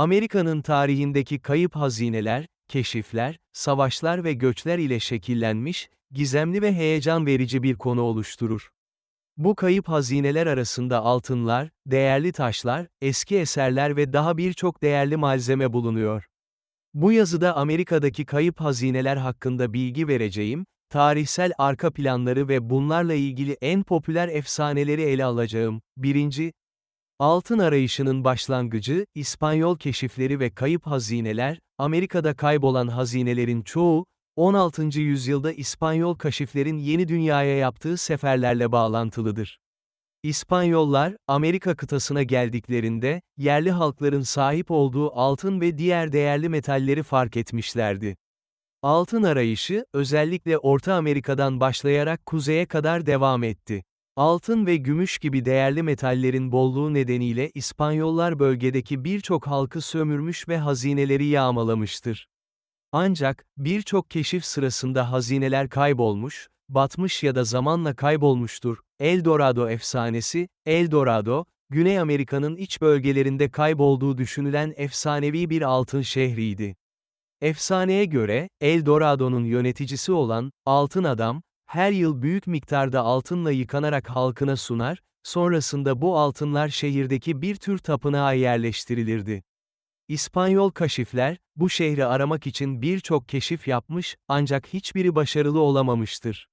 Amerika'nın tarihindeki kayıp hazineler, keşifler, savaşlar ve göçler ile şekillenmiş, gizemli ve heyecan verici bir konu oluşturur. Bu kayıp hazineler arasında altınlar, değerli taşlar, eski eserler ve daha birçok değerli malzeme bulunuyor. Bu yazıda Amerika'daki kayıp hazineler hakkında bilgi vereceğim, tarihsel arka planları ve bunlarla ilgili en popüler efsaneleri ele alacağım. 1. Altın arayışının başlangıcı, İspanyol keşifleri ve kayıp hazineler, Amerika'da kaybolan hazinelerin çoğu, 16. yüzyılda İspanyol kaşiflerin yeni dünyaya yaptığı seferlerle bağlantılıdır. İspanyollar, Amerika kıtasına geldiklerinde, yerli halkların sahip olduğu altın ve diğer değerli metalleri fark etmişlerdi. Altın arayışı, özellikle Orta Amerika'dan başlayarak kuzeye kadar devam etti. Altın ve gümüş gibi değerli metallerin bolluğu nedeniyle İspanyollar bölgedeki birçok halkı sömürmüş ve hazineleri yağmalamıştır. Ancak, birçok keşif sırasında hazineler kaybolmuş, batmış ya da zamanla kaybolmuştur. El Dorado efsanesi, El Dorado, Güney Amerika'nın iç bölgelerinde kaybolduğu düşünülen efsanevi bir altın şehriydi. Efsaneye göre, El Dorado'nun yöneticisi olan, Altın Adam, her yıl büyük miktarda altınla yıkanarak halkına sunar, sonrasında bu altınlar şehirdeki bir tür tapınağa yerleştirilirdi. İspanyol kaşifler, bu şehri aramak için birçok keşif yapmış, ancak hiçbiri başarılı olamamıştır.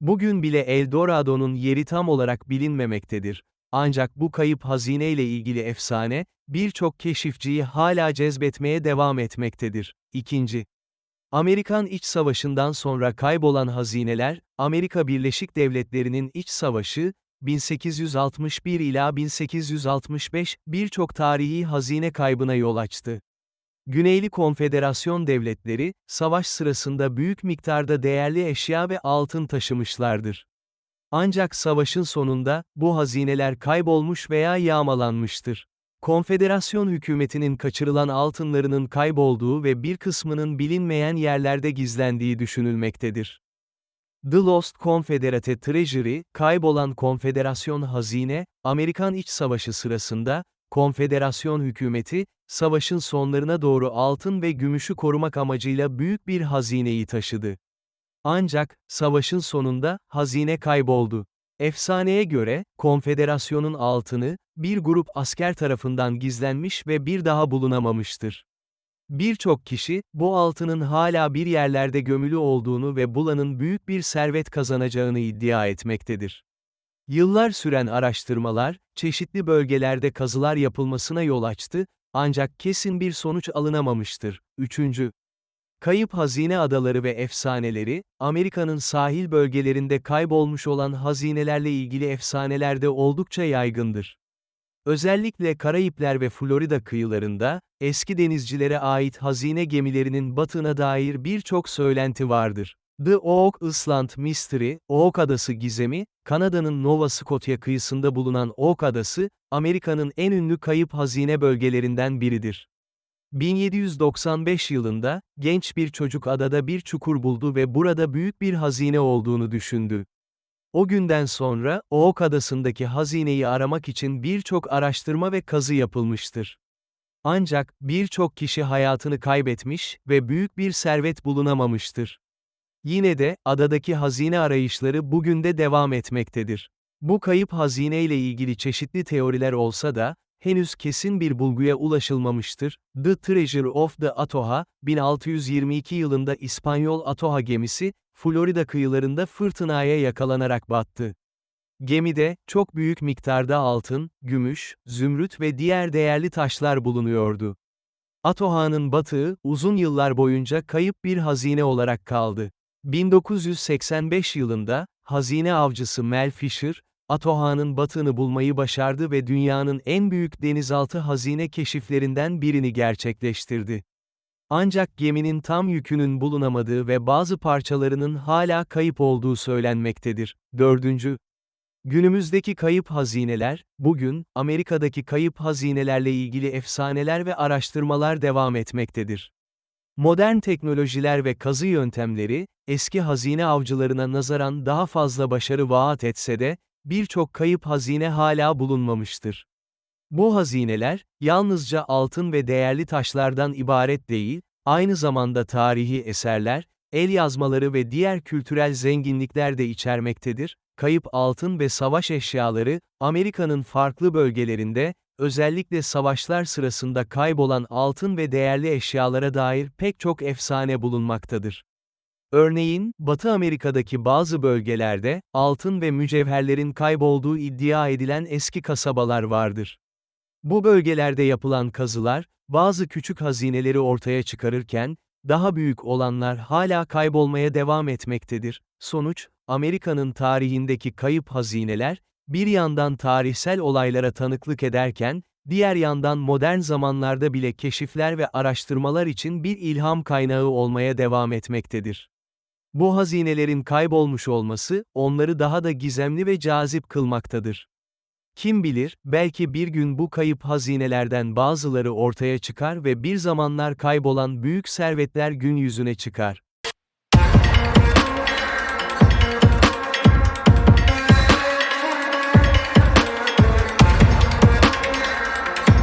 Bugün bile El Dorado'nun yeri tam olarak bilinmemektedir. Ancak bu kayıp hazine ile ilgili efsane, birçok keşifciyi hala cezbetmeye devam etmektedir. 2. Amerikan İç Savaşı'ndan sonra kaybolan hazineler, Amerika Birleşik Devletleri'nin İç Savaşı, 1861 ila 1865, birçok tarihi hazine kaybına yol açtı. Güneyli Konfederasyon devletleri, savaş sırasında büyük miktarda değerli eşya ve altın taşımışlardır. Ancak savaşın sonunda, bu hazineler kaybolmuş veya yağmalanmıştır. Konfederasyon hükümetinin kaçırılan altınlarının kaybolduğu ve bir kısmının bilinmeyen yerlerde gizlendiği düşünülmektedir. The Lost Confederate Treasury, kaybolan konfederasyon hazine, Amerikan İç Savaşı sırasında, konfederasyon hükümeti, savaşın sonlarına doğru altın ve gümüşü korumak amacıyla büyük bir hazineyi taşıdı. Ancak, savaşın sonunda, hazine kayboldu. Efsaneye göre, konfederasyonun altını, bir grup asker tarafından gizlenmiş ve bir daha bulunamamıştır. Birçok kişi, bu altının hala bir yerlerde gömülü olduğunu ve bulanın büyük bir servet kazanacağını iddia etmektedir. Yıllar süren araştırmalar, çeşitli bölgelerde kazılar yapılmasına yol açtı, ancak kesin bir sonuç alınamamıştır. 3. Kayıp Hazine Adaları ve Efsaneleri, Amerika'nın sahil bölgelerinde kaybolmuş olan hazinelerle ilgili efsanelerde oldukça yaygındır. Özellikle Karayipler ve Florida kıyılarında, eski denizcilere ait hazine gemilerinin batığına dair birçok söylenti vardır. The Oak Island Mystery, Oak Adası Gizemi, Kanada'nın Nova Scotia kıyısında bulunan Oak Adası, Amerika'nın en ünlü kayıp hazine bölgelerinden biridir. 1795 yılında, genç bir çocuk adada bir çukur buldu ve burada büyük bir hazine olduğunu düşündü. O günden sonra, Oak Adası'ndaki hazineyi aramak için birçok araştırma ve kazı yapılmıştır. Ancak, birçok kişi hayatını kaybetmiş ve büyük bir servet bulunamamıştır. Yine de, adadaki hazine arayışları bugün de devam etmektedir. Bu kayıp hazine ile ilgili çeşitli teoriler olsa da, henüz kesin bir bulguya ulaşılmamıştır. The Treasure of the Atoha, 1622 yılında İspanyol Atoha gemisi, Florida kıyılarında fırtınaya yakalanarak battı. Gemide, çok büyük miktarda altın, gümüş, zümrüt ve diğer değerli taşlar bulunuyordu. Atoha'nın batığı, uzun yıllar boyunca kayıp bir hazine olarak kaldı. 1985 yılında, hazine avcısı Mel Fisher, Atoha'nın batığını bulmayı başardı ve dünyanın en büyük denizaltı hazine keşiflerinden birini gerçekleştirdi. Ancak geminin tam yükünün bulunamadığı ve bazı parçalarının hala kayıp olduğu söylenmektedir. 4. Günümüzdeki kayıp hazineler, bugün, Amerika'daki kayıp hazinelerle ilgili efsaneler ve araştırmalar devam etmektedir. Modern teknolojiler ve kazı yöntemleri, eski hazine avcılarına nazaran daha fazla başarı vaat etse de, birçok kayıp hazine hala bulunmamıştır. Bu hazineler, yalnızca altın ve değerli taşlardan ibaret değil, aynı zamanda tarihi eserler, el yazmaları ve diğer kültürel zenginlikler de içermektedir. Kayıp altın ve savaş eşyaları, Amerika'nın farklı bölgelerinde, özellikle savaşlar sırasında kaybolan altın ve değerli eşyalara dair pek çok efsane bulunmaktadır. Örneğin, Batı Amerika'daki bazı bölgelerde, altın ve mücevherlerin kaybolduğu iddia edilen eski kasabalar vardır. Bu bölgelerde yapılan kazılar, bazı küçük hazineleri ortaya çıkarırken, daha büyük olanlar hala kaybolmaya devam etmektedir. Sonuç, Amerika'nın tarihindeki kayıp hazineler, bir yandan tarihsel olaylara tanıklık ederken, diğer yandan modern zamanlarda bile keşifler ve araştırmalar için bir ilham kaynağı olmaya devam etmektedir. Bu hazinelerin kaybolmuş olması, onları daha da gizemli ve cazip kılmaktadır. Kim bilir, belki bir gün bu kayıp hazinelerden bazıları ortaya çıkar ve bir zamanlar kaybolan büyük servetler gün yüzüne çıkar.